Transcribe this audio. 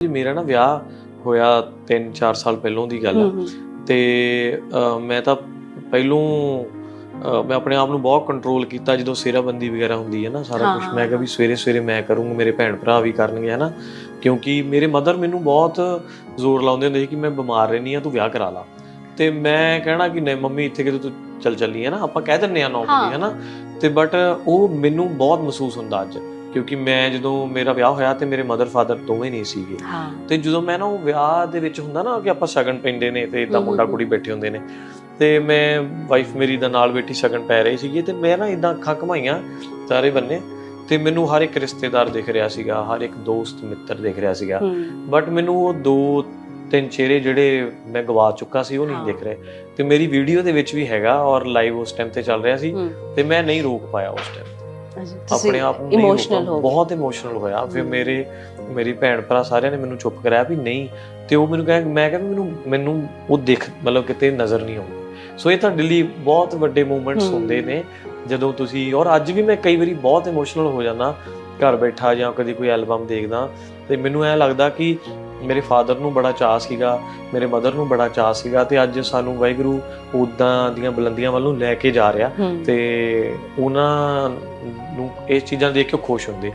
ਜੀ ਮੇਰਾ ਨਾ ਵਿਆਹ ਹੋਇਆ 3-4 ਸਾਲ ਪਹਿਲੋਂ ਦੀ ਗੱਲ ਆ। ਤੇ ਮੈਂ ਤਾਂ ਪਹਿਲੋਂ ਮੈਂ ਆਪਣੇ ਆਪ ਨੂੰ ਬਹੁਤ ਕੰਟਰੋਲ ਕੀਤਾ ਜਦੋਂ ਸੇਰਾਬੰਦੀ ਵਗੈਰਾ ਹੁੰਦੀ ਹੈ ਨਾ ਸਾਰਾ ਕੁਝ ਮੈਂ ਕਿਹਾ ਵੀ ਸਵੇਰੇ ਸਵੇਰੇ ਮੈਂ ਕਰੂੰਗਾ ਮੇਰੇ ਭੈਣ ਭਰਾ ਵੀ ਕਰਨਗੇ ਹਨਾ। ਕਿਉਂਕਿ ਮੇਰੇ ਮਦਰ ਮੈਨੂੰ ਬਹੁਤ ਜ਼ੋਰ ਲਾਉਂਦੇ ਹੁੰਦੇ ਸੀ ਕਿ ਮੈਂ ਬਿਮਾਰ ਰਹਿਨੀ ਆ ਤੂੰ ਵਿਆਹ ਕਰਾ ਲਾ। ਤੇ ਮੈਂ ਕਹਿਣਾ ਕਿ ਨਹੀਂ ਮੰਮੀ ਇੱਥੇ ਕਿਤੇ ਤੂੰ ਚੱਲ ਚੱਲੀ ਹੈ ਨਾ ਆਪਾਂ ਕਹਿ ਦਿੰਨੇ ਆ। ਨੌਕਰੀ ਹੈ। ਨਾ ਤੇ ਬਟ ਉਹ ਮੈਨੂੰ ਬਹੁਤ ਮਹਿਸੂਸ ਹੁੰਦਾ ਅੱਜ। ਕਿਉਂਕਿ ਮੈਂ ਜਦੋਂ ਮੇਰਾ ਵਿਆਹ ਹੋਇਆ ਤੇ ਮੇਰੇ ਮਦਰ ਫਾਦਰ ਦੋਵੇਂ ਨਹੀਂ ਸੀਗੇ। ਹਾਂ। ਤੇ ਜਦੋਂ ਮੈਂ ਨਾ ਉਹ ਵਿਆਹ ਦੇ ਵਿੱਚ ਹੁੰਦਾ ਨਾ ਕਿ ਆਪਾਂ ਸ਼ਗਨ ਪੈਂਦੇ ਨੇ ਤੇ ਇਦਾਂ ਮੁੰਡਾ ਕੁੜੀ ਬੈਠੇ ਹੁੰਦੇ ਨੇ ਤੇ ਮੈਂ ਵਾਈਫ ਮੇਰੀ ਦਾ ਨਾਲ ਬੈਠੀ ਸ਼ਗਨ ਪੈ ਰਹੀ ਸੀਗੀ ਤੇ ਮੈਂ ਨਾ ਇਦਾਂ ਅੱਖਾਂ ਘਮਾਈਆਂ ਸਾਰੇ ਬੰਨੇ ਤੇ ਮੈਨੂੰ ਹਰ ਇੱਕ ਰਿਸ਼ਤੇਦਾਰ ਦਿਖ ਰਿਹਾ ਸੀਗਾ ਹਰ ਇੱਕ ਦੋਸਤ ਮਿੱਤਰ ਦਿਖ ਰਿਹਾ ਸੀਗਾ। ਬਟ ਮੈਨੂੰ ਉਹ ਦੋ ਤਿੰਨ ਚਿਹਰੇ ਜਿਹੜੇ ਮੈਂ ਗਵਾ ਚੁੱਕਾ ਸੀ ਉਹ ਨਹੀਂ। ਦਿਖ ਰਹੇ। ਤੇ ਮੇਰੀ ਵੀਡੀਓ ਦੇ ਵਿੱਚ ਵੀ ਹੈਗਾ ਔਰ ਲਾਈਵ ਉਸ ਟਾਈਮ ਤੇ ਚੱਲ ਰਿਹਾ ਸੀ। ਤੇ ਮੈਂ ਨਹੀਂ ਰੋਕ ਪਾਇਆ ਉਸ ਟਾਈਮ ਆਪਣੇ ਆਪ ਨੂੰ ਰੋਕਿਆ। ਹੋ। ਬਹੁਤ ਇਮੋਸ਼ਨਲ ਹੋਇਆ ਫਿਰ। ਮੇਰੇ ਮੇਰੀ ਭੈਣ ਭਰਾ ਸਾਰਿਆਂ ਨੇ ਮੈਨੂੰ ਚੁੱਪ ਕਰਾਇਆ ਵੀ ਨਹੀਂ ਤੇ ਉਹ ਮੈਨੂੰ ਕਹਿਆ ਮੈਂ ਕਿਹਾ ਵੀ ਮੈਨੂੰ ਮੈਨੂੰ ਉਹ ਦਿਖ ਮਤਲਬ ਕਿਤੇ ਨਜ਼ਰ ਨਹੀਂ ਆਉਂਦੀ ਸੋ ਇਹ ਤੁਹਾਡੇ ਲਈ ਬਹੁਤ ਵੱਡੇ ਮੂਮੈਂਟਸ। ਹੁੰਦੇ ਨੇ ਜਦੋਂ ਤੁਸੀਂ ਔਰ ਅੱਜ ਵੀ ਮੈਂ ਕਈ ਵਾਰੀ ਬਹੁਤ ਇਮੋਸ਼ਨਲ ਹੋ ਜਾਂਦਾ ਘਰ ਬੈਠਾ ਜਾਂ ਕਦੀ ਕੋਈ ਐਲਬਮ ਦੇਖਦਾ ਤੇ ਮੈਨੂੰ ਐ ਲੱਗਦਾ ਕਿ ਮੇਰੇ ਫਾਦਰ ਨੂੰ ਬੜਾ ਚਾਅ ਸੀਗਾ ਮੇਰੇ ਮਦਰ ਨੂੰ ਬੜਾ ਚਾਅ ਸੀਗਾ ਤੇ ਅੱਜ ਸਾਨੂੰ ਵਾਹਿਗੁਰੂ ਉਦਾਂ ਦੀਆਂ ਬੁਲੰਦੀਆਂ ਵੱਲੋਂ ਲੈ ਕੇ ਜਾ ਰਿਹਾ। ਤੇ ਉਹਨਾਂ ਨੂੰ ਇਹ ਚੀਜ਼ਾਂ ਦੇਖ ਕੇ ਖੁਸ਼ ਹੁੰਦੇ